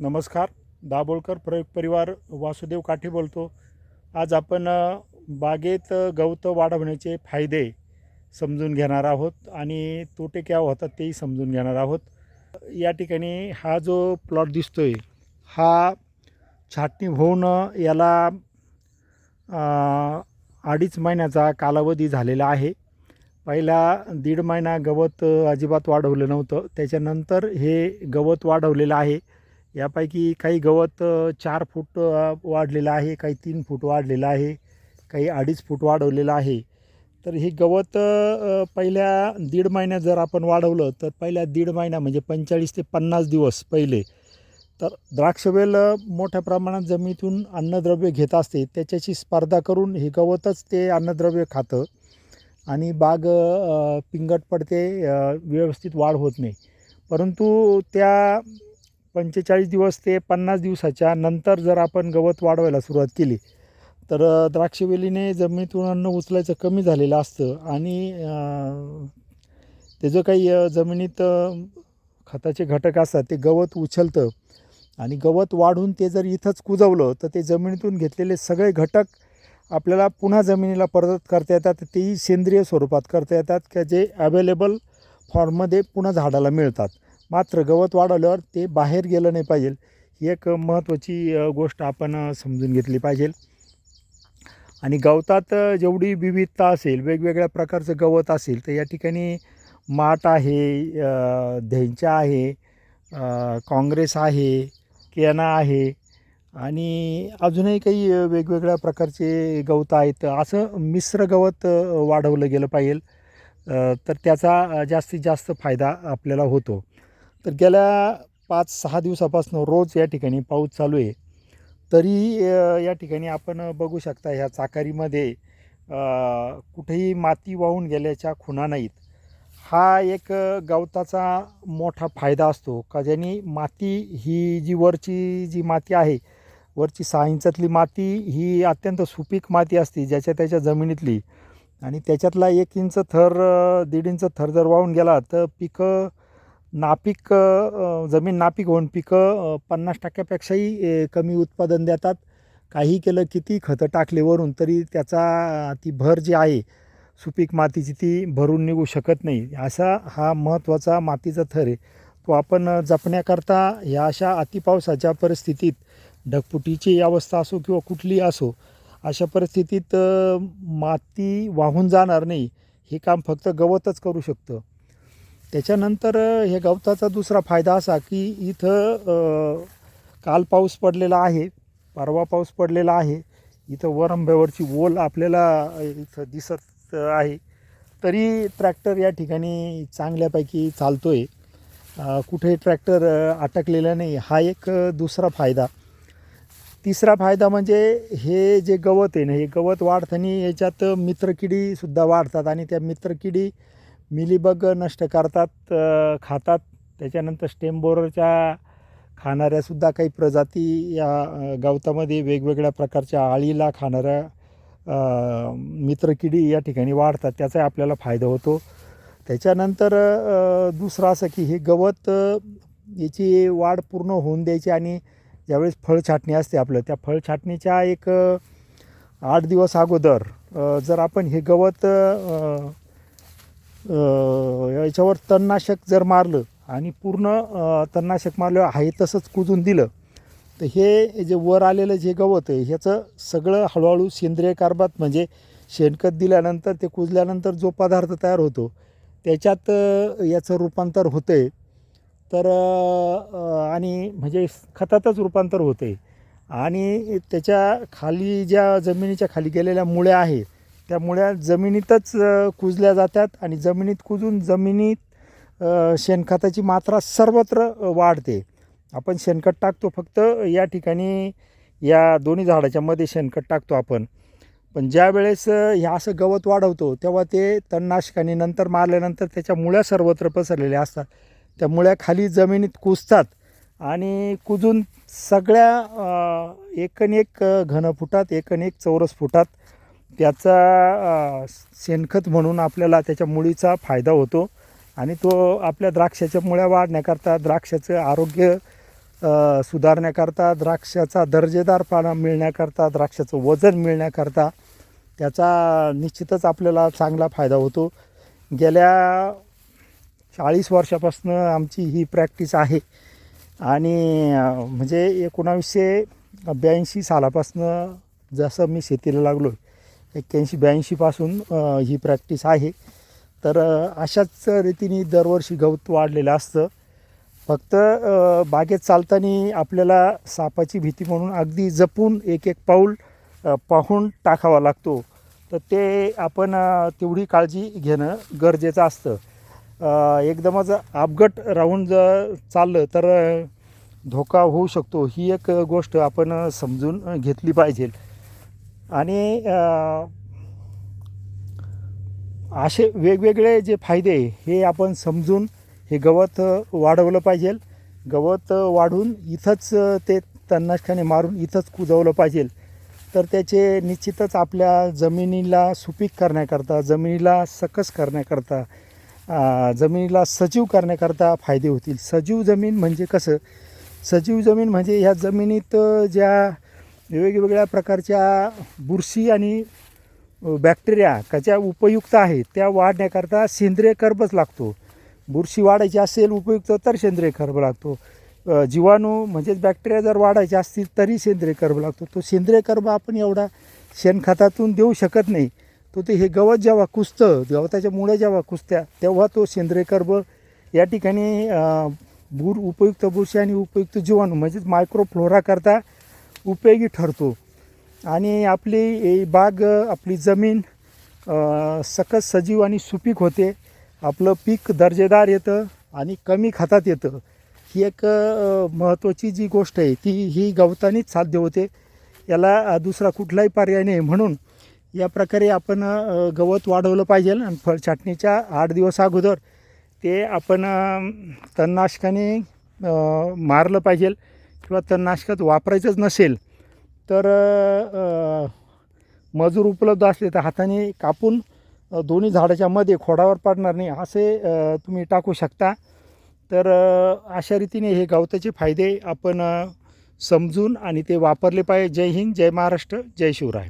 नमस्कार दाभोळकर प्रयोग परिवार वासुदेव काठी बोलतो. आज आपण बागेत गवत गवतं वाढवण्याचे फायदे समजून घेणार आहोत आणि तोटे क्या होतात तेही समजून घेणार आहोत. या ठिकाणी हा जो प्लॉट दिसतो आहे हा छाटणी होऊन याला अडीच महिन्याचा कालावधी झालेला आहे. पहिला दीड महिना गवत अजिबात वाढवलं नव्हतं. त्याच्यानंतर हे गवत वाढवलेलं आहे. यापैकी काही गवत चार फूट वाढलेलं आहे काही तीन फूट वाढलेलं आहे काही अडीच फूट वाढवलेलं आहे. तर हे गवत पहिल्या दीड महिन्यात जर आपण वाढवलं तर पहिल्या दीड महिना म्हणजे पंचेचाळीस ते पन्नास दिवस पहिले तर द्राक्षवेल मोठ्या प्रमाणात जमिनीतून अन्नद्रव्य घेत असते त्याच्याशी स्पर्धा करून हे गवतच ते अन्नद्रव्य खातं आणि बाग पिंगट पडते व्यवस्थित वाढ होत नाही. परंतु त्या पंचेचाळीस दिवस ते पन्नास दिवसाच्या नंतर जर आपण गवत वाढवायला सुरुवात केली तर द्राक्षवेलीने जमिनीतून अन्न उचलायचं कमी झालेलं असतं आणि त्याचं काही जमिनीत खताचे घटक असतात ते गवत उचलतं आणि गवत वाढून ते जर इथंच कुजवलं तर ते जमिनीतून घेतलेले सगळे घटक आपल्याला पुन्हा जमिनीला परत करता येतात तेही सेंद्रिय स्वरूपात करता येतात का जे अवेलेबल फॉर्ममध्ये पुन्हा झाडाला मिळतात. मात्र गवत वाढवल्यावर ते बाहेर गेलं नाही पाहिजे. ही एक महत्त्वाची गोष्ट आपण समजून घेतली पाहिजे. आणि गवतात जेवढी विविधता असेल वेगवेगळ्या प्रकारचं गवत असेल तर या ठिकाणी माठ आहे धैंचा धेंचा आहे काँग्रेस आहे केना आहे आणि अजूनही काही वेगवेगळ्या प्रकारचे गवत आहेत. असं मिश्र गवत वाढवलं गेलं पाहिजे. तर त्याचा जास्तीत जास्त फायदा आपल्याला होतो. तर गेल्या पाच सहा दिवसापासून रोज या ठिकाणी पाऊस चालू आहे. तरी या ठिकाणी आपण बघू शकता ह्या चाकारीमध्ये कुठेही माती वाहून गेल्याच्या खुणा नाहीत. हा एक गवताचा मोठा फायदा असतो का ज्याने माती ही जी वरची जी माती आहे वरची सहा इंचातली माती ही अत्यंत सुपीक माती असते ज्याच्या त्याच्या जमिनीतली. आणि त्याच्यातला एक इंच थर दीड इंच थर जर वाहून गेला तर पिकं नापीक जमीन नापीक होऊन पिकं पन्नास टक्क्यापेक्षाही कमी उत्पादन देतात. काही केलं किती खतं टाकले वरून तरी त्याचा ती भर जी आहे सुपीक मातीची ती भरून निघू शकत नाही. असा हा महत्त्वाचा मातीचा थर आहे. तो आपण जपण्याकरता ह्या अशा अतिपावसाच्या परिस्थितीत ढगफुटीची अवस्था असो किंवा कुठली असो अशा परिस्थितीत माती वाहून जाणार नाही. हे काम फक्त गवतच करू शकतं. त्याच्यानंतर हे गवताचा दुसरा फायदा असा की इथं काल पाऊस पडलेला आहे परवा पाऊस पडलेला आहे इथं वरंब्यावरची ओल आपल्याला इथं दिसत आहे. तरी ट्रॅक्टर या ठिकाणी चांगल्यापैकी चालतो आहे कुठे ट्रॅक्टर अटकलेला नाही हा एक दुसरा फायदा. तिसरा फायदा म्हणजे हे जे गवत आहे ना हे गवत वाढताना याच्यात मित्रकिडीसुद्धा वाढतात आणि त्या मित्रकिडी मिलीबग नष्ट करतात खातात. त्याच्यानंतर स्टेमबोररच्या खाणाऱ्यासुद्धा काही प्रजाती या गवतामध्ये वेगवेगळ्या प्रकारच्या आळीला खाणाऱ्या मित्रकिडी या ठिकाणी वाढतात. त्याचाही आपल्याला फायदा होतो. त्याच्यानंतर दुसरं असं की हे गवत याची वाढ पूर्ण होऊन द्यायची आणि ज्यावेळेस फळ छाटणी असते आपलं त्या फळ छाटणीच्या एक आठ दिवस अगोदर जर आपण हे गवत याच्यावर तणनाशक जर मारलं आणि पूर्ण तणनाशक मारलं आहे तसंच कुजून दिलं तर हे जे वर आलेलं जे गवत आहे ह्याचं सगळं हळूहळू सेंद्रिय कार्बात म्हणजे शेणखत दिल्यानंतर ते कुजल्यानंतर जो पदार्थ तयार होतो त्याच्यात याचं रूपांतर होतं आहे तर आणि म्हणजे खतातच रूपांतर होतं आहे आणि त्याच्याखाली ज्या जमिनीच्या खाली गेलेल्या मुळ्या आहेत त्या मुळ्या जमिनीतच कुजल्या जातात आणि जमिनीत कुजून जमिनीत शेणखताची मात्रा सर्वत्र वाढते. आपण शेणखत टाकतो फक्त या ठिकाणी या दोन्ही झाडाच्या मध्ये शेणखत टाकतो आपण. पण ज्या वेळेस हे असं गवत वाढवतो तेव्हा ते तणनाशकाने नंतर मारल्यानंतर त्याच्या मुळ्या सर्वत्र पसरलेल्या असतात. त्या मुळ्या खाली जमिनीत कुजतात आणि कुजून सगळ्या एकन एक घनफुटात एकन एक चौरस फुटात त्याचा शेणखत म्हणून आपल्याला त्याच्या मुळीचा फायदा होतो आणि तो आपल्या द्राक्षाच्या मुळ्या वाढण्याकरता द्राक्षाचं आरोग्य सुधारण्याकरता द्राक्षाचा दर्जेदारपणा मिळण्याकरता द्राक्षाचं वजन मिळण्याकरता त्याचा निश्चितच आपल्याला चांगला फायदा होतो. गेल्या चाळीस वर्षापासून आमची ही प्रॅक्टिस आहे आणि म्हणजे एकोणावीसशे ब्याऐंशी सालापासून जसं मी शेतीला लागलो एक्क्याऐंशी ब्याऐंशीपासून ही प्रॅक्टिस आहे. तर अशाच रीतीने दरवर्षी गवत वाढलेलं असतं. फक्त बागेत चालताना आपल्याला सापाची भीती म्हणून अगदी जपून एक एक पाऊल पाहून टाकावा लागतो. तर ते आपण तेवढी काळजी घेणं गरजेचं असतं. एकदमच अपघट राहून जर चाललं तर धोका होऊ शकतो. ही एक गोष्ट आपण समजून घेतली पाहिजे. आणि असे वेगवेगळे जे फायदे हे आपण समजून हे गवत वाढवलं पाहिजे. गवत वाढून इथंच ते तन्नाष्टाने मारून इथंच कुजवलं पाहिजे. तर त्याचे निश्चितच आपल्या जमिनीला सुपीक करण्याकरता जमिनीला सकस करण्याकरता जमिनीला सजीव करण्याकरता फायदे होतील. सजीव जमीन म्हणजे कसं? सजीव जमीन म्हणजे ह्या जमिनीत ज्या वेगवेगळ्या प्रकारच्या बुरशी आणि बॅक्टेरिया कशा ज्या उपयुक्त आहेत त्या वाढण्याकरता सेंद्रिय कर्बच लागतो. बुरशी वाढायची असेल उपयुक्त तर सेंद्रिय कर्ब लागतो. जीवाणू म्हणजेच बॅक्टेरिया जर वाढायचे असतील तरी सेंद्रिय कर्ब लागतो. तो सेंद्रिय कर्ब आपण एवढा शेणखतातून देऊ शकत नाही. तो ते हे गवत जेव्हा कुसतं गवताच्या मुळ्या जेव्हा कुसत्या तेव्हा तो सेंद्रिय कर्ब या ठिकाणी बूर उपयुक्त बुरशी आणि उपयुक्त जीवाणू म्हणजेच मायक्रोफ्लोरा करता उपयोगी ठरतो. आणि आपली बाग आपली जमीन सकस सजीव आणि सुपीक होते. आपलं पीक दर्जेदार येतं आणि कमी खतात येतं. ही एक महत्त्वाची जी गोष्ट आहे ती ही गवतानीच साध्य होते. याला दुसरा कुठलाही पर्याय नाही. म्हणून या प्रकारे आपण गवत वाढवलं पाहिजे आणि फळ छाटणीच्या आठ दिवस अगोदर ते आपण तणनाशकाने मारलं पाहिजे. किंवा तणनाशकात वापरायचंच नसेल तर मजूर उपलब्ध असले तर हाताने कापून दोन्ही झाडाच्या मध्ये खोडावर पडणार नाही असे तुम्ही टाकू शकता. तर अशा रीतीने हे गवताचे फायदे आपण समजून आणि ते वापरले पाहिजे. जय हिंद जय महाराष्ट्र जय शिवराय.